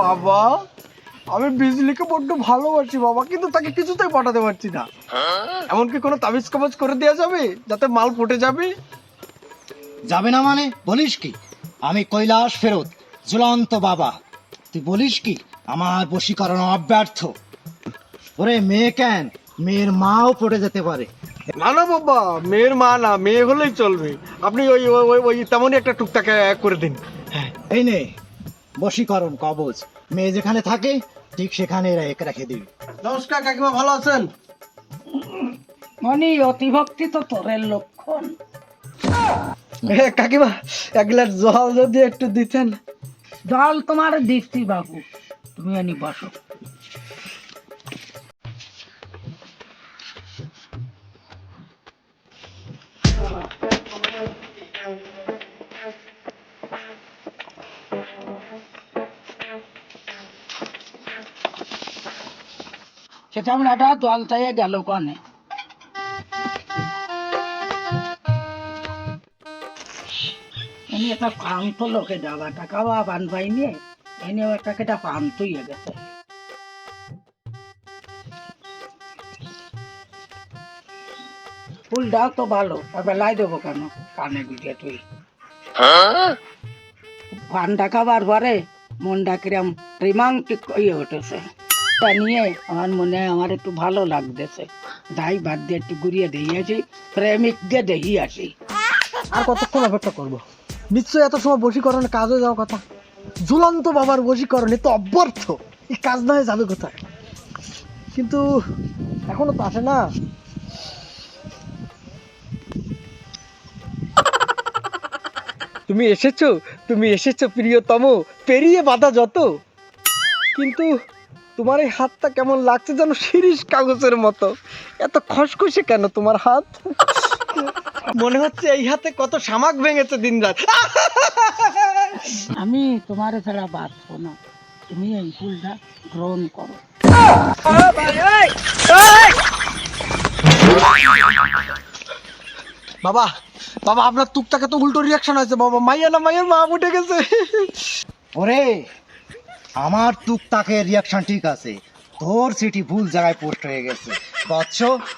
বাবা, আমি বিজলিকে বড্ড ভালোবাসি বাবা, কিন্তু তাকে কিছুতেই পাঠাতে পারছি না। এমনকি কোনো তাবিজ কবজ করে দেওয়া যাবে? যাতে মাল ফুটে যাবে? যাবে না মানে? বলিস কি? আমি কৈলাস ফেরত, ঝুলন্ত বাবা। তুই বলিস কি? আমার বশীকরণ অব্যর্থ। ওরে মেয়ে কেন? মেয়ের মাও পড়ে যেতে পারে। না না বাবা মেয়ের মা না মেয়ে হলেই চলবে। আপনি ওই ওই- ওই তেমনই একটা টুকটাক করে দিন। হ্যাঁ এই নে বশীকরণ কবচ মেয়ে যেখানে থাকে ঠিক সেখানে রেখে রেখে দিবি। নমস্কার কাকিমা ভালো আছেন? মনি অতিভক্তি তো তোরের লক্ষণ। এ, কাকিমা এক গ্লাস জল যদি একটু দিতেন। জল তোমার দিচ্ছি বাবু তুমি আনি বসো সেটা আমরা জল চাইয়ে গেল কনে। এনে একটা ক্লান্ত লোকে যাওয়া টাকা বা পান পাই নিয়ে এনে একটা কেটা ক্লান্তই হয়ে গেছে। ফুলটা তো ভালো আর লাই দেবো কেন? কানে গুজে তুই। পানটা খাবার পরে মনটা কিরম রিমান্টিক ইয়ে উঠেছে তা নিয়ে আমার মনে হয় আমার একটু ভালো লাগতেছে। তাই বাদ দিয়ে একটু ঘুরিয়ে দিয়েছি প্রেমিককে দেখি আসি। আর কতক্ষণ অপেক্ষা করব? নিশ্চয়ই এত সময় বশীকরণে কাজ হয়ে যাওয়ার কথা। ঝুলন্ত বাবার বশীকরণ তো অব্যর্থ। এই কাজ না হয়ে যাবে কোথায়? কিন্তু এখনও তো আসে না। তুমি এসেছ? তুমি এসেছ, প্রিয়তম। পেরিয়ে বাধা যত। কিন্তু তোমার এই হাতটা কেমন লাগছে যেন শিরিষ কাগজের মতো। এত খসখসে কেন তোমার হাত? মনে হচ্ছে এই হাতে কত শামাক ভেঙেছে দিনরাত। আমি তোমার ছাড়া বাঁচবো না। তুমি এই ফুলটা গ্রহণ করো। বাবা বাবা আপনার টুকটাকে তো উল্টো রিয়াকশন হয়েছে। বাবা মাইয়া না মাইয়ার মা উঠে গেছে। ওরে আমার টুকটাকের রিয়াকশন ঠিক আছে। তোর সিটি ভুল জায়গায় পোস্ট হয়ে গেছে। বৎস